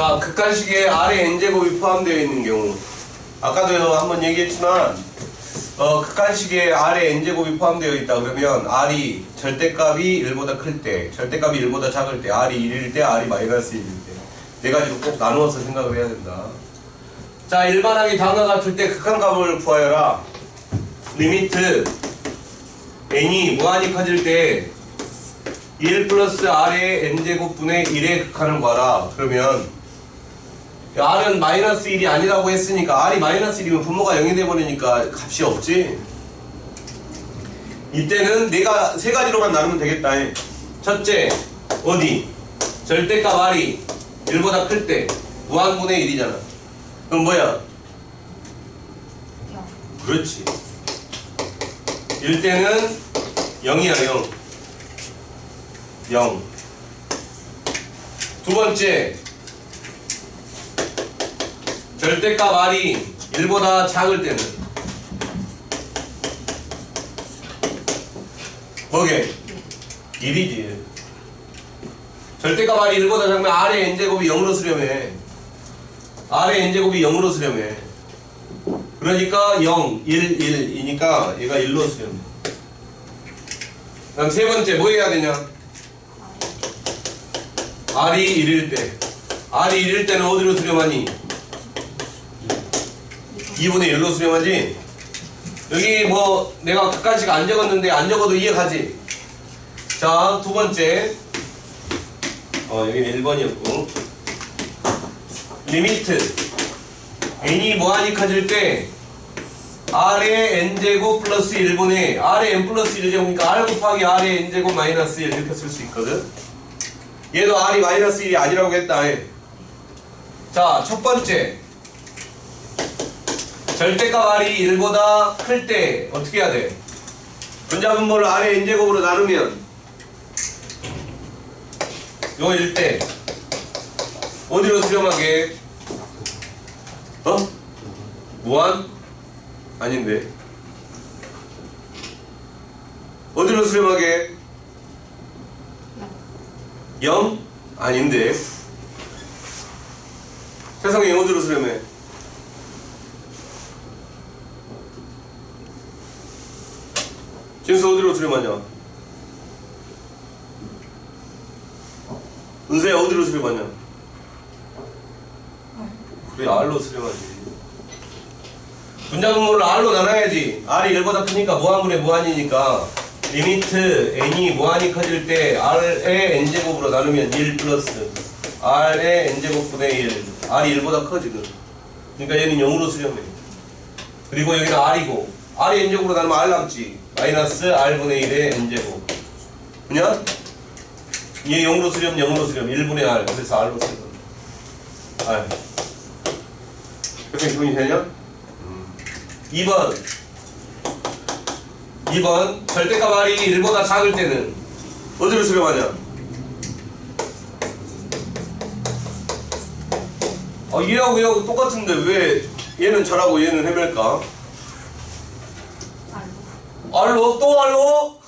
자, 극한식에 R의 n제곱이 포함되어 있는 경우 아까도 한번 얘기했지만 어, 극한식에 R의 n제곱이 포함되어 있다 그러면 R이 절대값이 1보다 클 때, 절대값이 1보다 작을 때, R이 1일 때, R이 마이너스 1일 때. 네 가지로 꼭 나누어서 생각을 해야 된다. 자, 일반하게 다음과 같을 때 극한값을 구하여라. 리미트 n이 무한히 커질 때1 플러스 r의 n제곱분의 1의 극한을 구하라. 그러면 r은 마이너스 1이 아니라고 했으니까 r이 마이너스 1이면 분모가 0이 돼버리니까 값이 없지. 이때는 내가 세 가지로만 나누면 되겠다. 첫째, 어디? 절대값 r이 1보다 클 때 무한분의 1이잖아. 그럼 뭐야? 그렇지. 1 때는 0이야 0 0. 두 번째 절대값 R이 1보다 작을 때는 뭐게? 1이지 절대값 R이 1보다 작으면 R의 n제곱이 0으로 수렴해 R의 n제곱이 0으로 수렴해 그러니까 0, 1, 1이니까 얘가 1로 수렴해 그다음 세 번째 뭐 해야 되냐? R이 1일 때 R이 1일 때는 어디로 수렴하니? 2분의 1로 수렴하지? 여기 뭐 내가 끝까지 안 적었는데 안 적어도 이해가지? 자, 두 번째. 어, 여기는 1번이었고. 리미트. N이 무한히 커질 때? R의 n제곱 플러스 1분의 r의 n 플러스 1제곱이니까 r 곱하기 r의 n제곱 마이너스 1 이렇게 쓸 수 있거든. 얘도 r이 마이너스 1이 아니라고 했다. 자 첫 번째 절대값 r이 1보다 클 때 어떻게 해야 돼? 분자분모를 r의 n제곱으로 나누면 요 1대 어디로 수렴하게? 어? 무한? 아닌데 어디로 수렴하게? 0? 아닌데 세상에 어디로 수렴해? 진수 어디로 수렴하냐? 은세야 어디로 수렴하냐? 그래 R로 수렴하지. 분자 분모를 R로 나눠야지. R이 1보다 크니까 무한분의 무한이니까. 리미트 n이 무한히 커질 때 R의 n제곱으로 나누면 1 플러스 R의 n제곱분의 1 R이 1보다 커 지금. 그러니까 얘는 0으로 수렴해. 그리고 여기는 R이고 R의 n제곱으로 나누면 R 남지. 마이너스 R분의 1의 n제곱. 그냥? 얘 0으로 수렴 0으로 수렴. 1분의 R. 그래서 R로 쓰는 R. 그렇게 기분이 되냐? 2번. 2번. 절대값 R이 1보다 작을 때는 어디로 수렴하냐? 아 얘하고 얘하고 똑같은데 왜 얘는 잘하고 얘는 헤맬까? R로? 또 R로?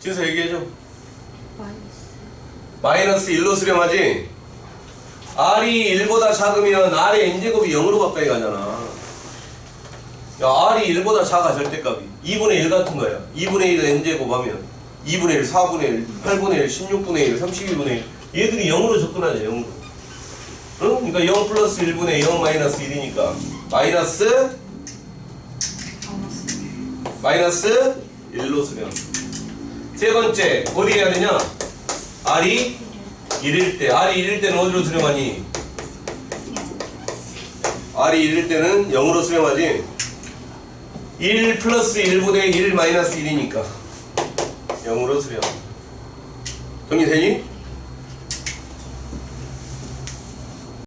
진서 얘기해줘 마이너스 1로 수렴하지? R이 1보다 작으면 R의 n제곱이 0으로 가까이 가잖아 야 R이 1보다 작아 절대값이 2분의 1 같은 거야 2분의 1 n제곱 하면 2분의 1, 4분의 1, 8분의 1, 16분의 1, 32분의 1 얘들이 0으로 접근하냐 0으로 응? 그러니까 0 플러스 1분의 0 마이너스 1이니까 마이너스 마이너스 1로 수렴 세 번째 어디 해야 되냐? R이 1일 때 R이 1일 때는 어디로 수렴하니? R이 1일 때는 0으로 수렴하지? 1 플러스 1분의 1 마이너스 1이니까 0으로 수렴 정리되니?